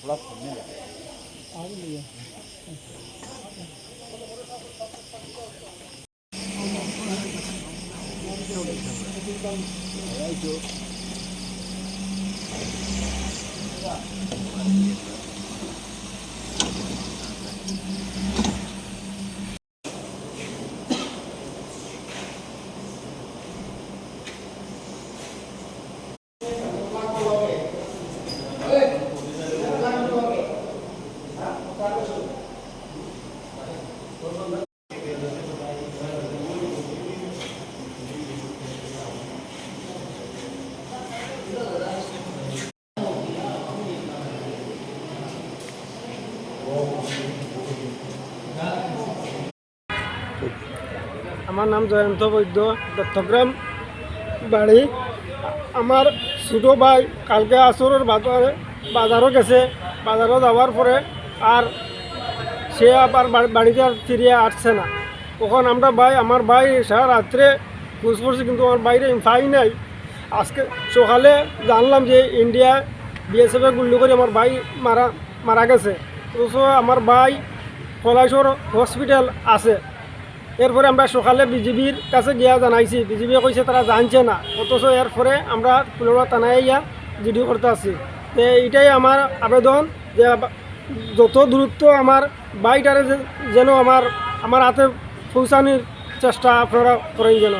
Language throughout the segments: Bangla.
不拉土面了，啊，没有。আমার নাম জয়ন্ত বৈদ্য দত্তগ্রাম বাড়ি। আমার ছোটো ভাই কালকে আসরের বাজারে, বাজারও গেছে, বাজারও যাওয়ার পরে আর সে আবার বাড়িতে আর ফিরিয়ে আসছে না। তখন আমরা ভাই, আমার ভাই সারা রাত্রে খোঁজ করছি, কিন্তু আমার বাইরে পাই নাই। আজকে সকালে জানলাম যে ইন্ডিয়া বিএসএফে গুল্লি করে আমার ভাই মারা মারা গেছে। অথচ আমার ভাই কলাইশোর হসপিটাল আছে। এরপরে আমরা সকালে বিজিবির কাছে গিয়া জানাইছি। বিজিবি কইছে তারা জানছে না। অথচ এরপরে আমরা পুনরা টানাই ইয়া জিডি করতে আছি। তো এইটাই আমার আবেদন যে যত দূরত্ব আমার বাইটারে যেন আমার আমার হাতে পৌঁছানোর চেষ্টা আপনারা করেন যেন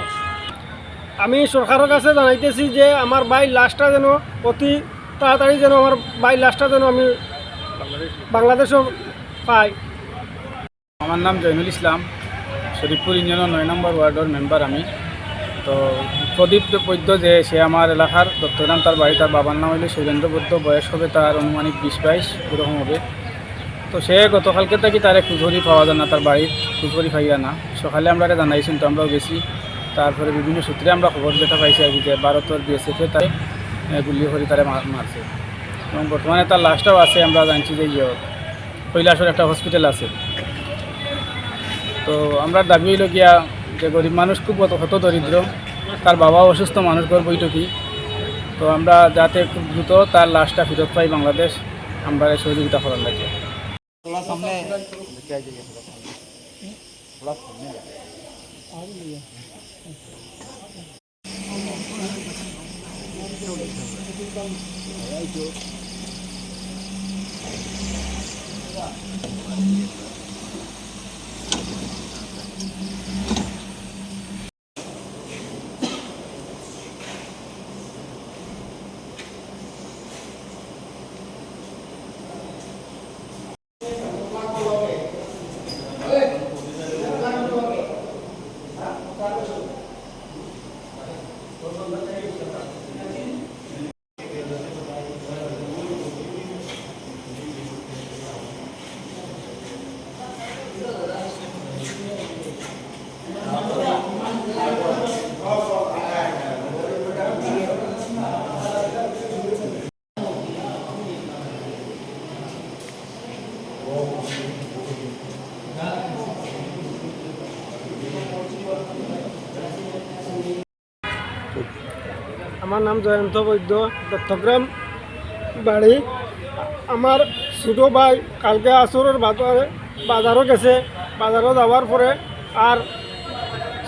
আমি সরকারের কাছে জানাইতেছি যে আমার বাই লাশটা যেন অতি তাড়াতাড়ি যেন আমার বাই লাশটা যেন আমি বাংলাদেশও পাই। আমার নাম জৈনুল ইসলাম। শরীফপুর ইউনিয়নের নয় নম্বর ওয়ার্ডের মেম্বার আমি। তো প্রদীপ বৈদ্য যে, সে আমার এলাকার দত্তগ্রাম তার বাড়ি তার বাবার নাম হইলে শৈলেন্দ্র বৈদ্য, বয়স হবে তার অনুমানিক বিশ বাইশ এরকম হবে। তো সে গতকালকে থেকে তারে খুঁজরি পাওয়া যায় না তার বাড়ির খুঁজরি পাইয়া না সকালে আমরা এটা জানাইছি তো আমরাও গেছি তারপরে বিভিন্ন সূত্রে আমরা খবর যেটা পাইছি আর কি যে ভারতের বিএসএফে তারে গুলি করে তারে মারছে এবং বর্তমানে তার লাশটাও আছে, আমরা জানছি যে ইয়ে কৈলাসের একটা হসপিটাল আছে। তো আমরা দাবি হইল গিয়া যে গরিব মানুষ খুব হত দরিদ্র। তার বাবা অসুস্থ, মানুষ ঘর বৈঠকি তো আমরা যাতে খুব দ্রুত তার লাশটা ফেরত পাই বাংলাদেশ, আমরা সহযোগিতা করার লাগে। আমার নাম জয়ন্ত বৈদ্য, দত্তগ্রাম বাড়ি। আমার ছোটো ভাই কালকে আসরের বাজারে বাজারও গেছে। বাজারও যাওয়ার পরে আর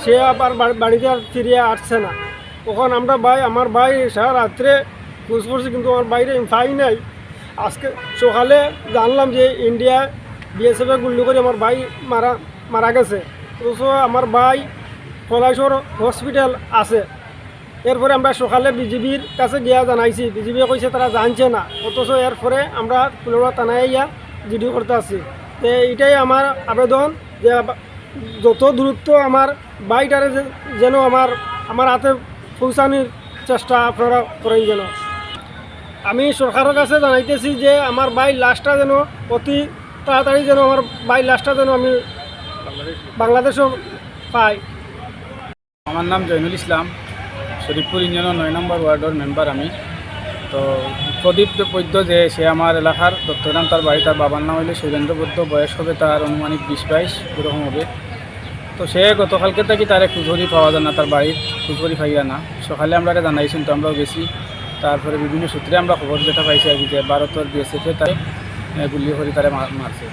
সে আবার বাড়ি- বাড়িতে আর ফিরিয়ে আসছে না। তখন আমরা ভাই আমার ভাই সারা রাত্রে খোঁজ করছি, কিন্তু আমার বাইরে পাই নাই। আজকে সকালে জানলাম যে ইন্ডিয়া বিএসএফে গুল্লি করে আমার ভাই মারা মারা গেছে। অথচ আমার ভাই কলাইশোর হসপিটাল আছে। এরপরে আমরা সকালে বিজিবির কাছে গিয়া জানাইছি। বিজিবি কইছে, তারা জানছে না। অথচ এরপরে আমরা পুনরা টানাই ইয়া জিডি করতে আছি তো এইটাই আমার আবেদন যে যত দূরত্ব আমার বাইটারে যেন আমার আমার হাতে পৌঁছানোর চেষ্টা আপনারা করেন যেন। আমি সরকারের কাছে জানাইতেছি যে আমার বাই লাশটা যেন অতি তাড়াতাড়ি যেন আমার বাই লাশটা যেন আমি বাংলাদেশও পাই। আমার নাম জৈনুল ইসলাম। শরীফপুর ইউনিয়নের নয় নম্বর ওয়ার্ডের মেম্বার আমি। তো প্রদীপ বৈদ্য যে, সে আমার এলাকার দত্তগ্রাম, তার বাড়ি, তার বাবার নাম হইলে শৈলেন্দ্র বৈদ্য। বয়স হবে তার অনুমানিক বিশ বাইশ এরকম হবে। তো সে গতকালকে থেকে তারে খুঁজরি পাওয়া যায় না, তার বাড়ির খুঁজরি পাইয়া না। সকালে আমরা এটা জানাইছি তো আমরাও গেছি। তারপরে বিভিন্ন সূত্রে আমরা খবর যেটা পাইছি আর কি যে ভারতের বিএসএফে তাই গুলি করে তারা মারছে।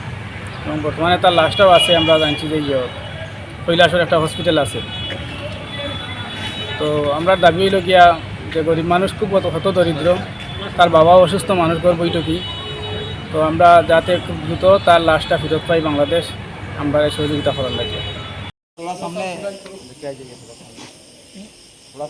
এবং বর্তমানে তার লাশটাও আছে আমরা জানছি যে ইয়ে কৈলাসের একটা হসপিটাল আছে। তো আমরা দাবি হইল গিয়া যে গরিব মানুষ খুব হত হত দরিদ্র তার বাবাও অসুস্থ মানুষ ঘর বৈঠকি তো আমরা যাতে খুব দ্রুত তার লাশটা ফেরত পাই বাংলাদেশ আমরা এই সহযোগিতা করার লাগে। थोड़ा